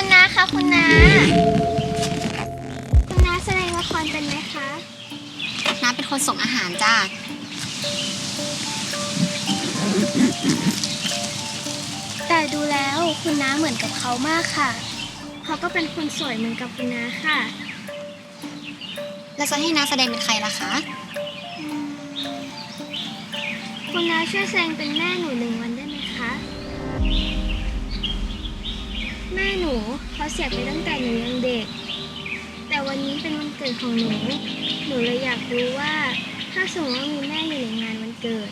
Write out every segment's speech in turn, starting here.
คุณน้าคะคุณน้าคุณน้าแสดงละครเป็นไหมคะ น้าเป็นคนส่งอาหารจ้า แต่ดูแล้วคุณน้าเหมือนกับเขามากค่ะ เขาก็เป็นคนสวยเหมือนกับคุณน้าค่ะ แล้วจะให้น้าแสดงเป็นใครล่ะคะอืมคุณน้าช่วยแสดงเป็นแม่หนูหนึ่งวันได้ไหมคะ แม่หนูเขาเสียไปตั้งแต่หนูยังเด็ก แต่วันนี้เป็นวันเกิดของหนู หนูเลยอยากรู้ว่า ถ้าสมมติว่ามีแม่อยู่ในงานวันเกิด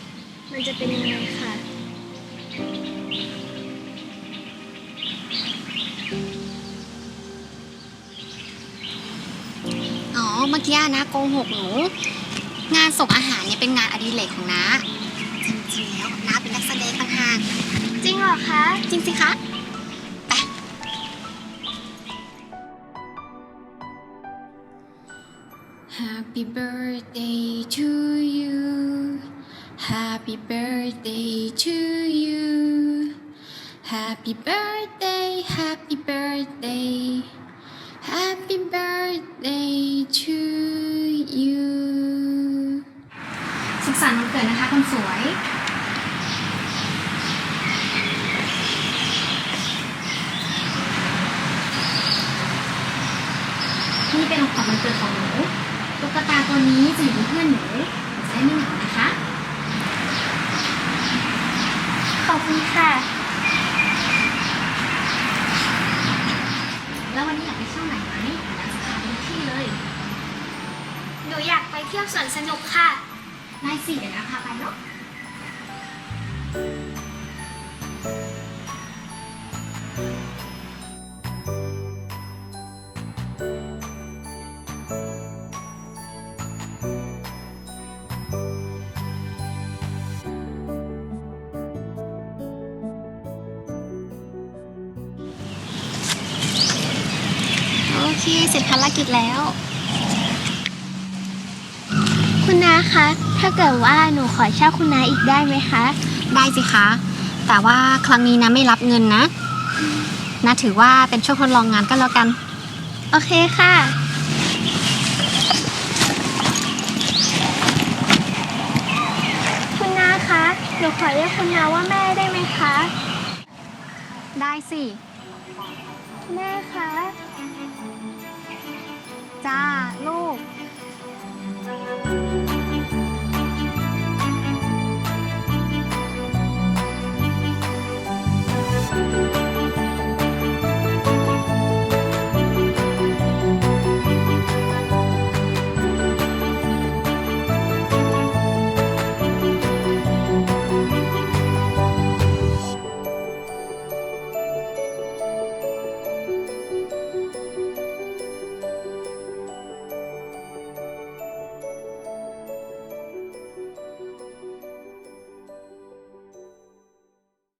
มันจะเป็นยังไงค่ะ อ๋อ เมื่อกี้นะโกหกหนู งานส่งอาหารเนี่ยเป็นงานอดิเรกของน้า จริงๆแล้วน้าเป็นนักแสดงต่างหากจริงเหรอคะ จริงสิคะ Happy birthday to you Happy birthday to you Happy birthday Happy birthday Happy birthday to you สุขสันต์วันเกิดนะคะคนสวย นี่เป็นของขวัญวันเกิดของหนู ตุ๊กตาตัวนี้จะอยู่เป็นเพื่อนหนูหนูจะได้ไม่เหงานะคะ ขอบคุณค่ะ แล้ววันนี้อยากไปเที่ยวไหนไหมอยากจะพาไปทุกที่เลย หนูอยากไปเที่ยวสวนสนุกค่ะ ได้สิเดี๋ยวนะพาไปเนาะ โอเคเสร็จภารกิจแล้ว คุณน้าคะ ถ้าเกิดว่าหนูขอเช่าคุณน้าอีกได้ไหมคะ ได้สิคะ แต่ว่าครั้งนี้นะไม่รับเงินนะนะถือว่าเป็นช่วงทดลองงานก็แล้วกัน โอเคค่ะ คุณน้าคะ หนูขอเรียกคุณน้าว่าแม่ได้ไหมคะ ได้สิ แม่คะ จ้าลูกค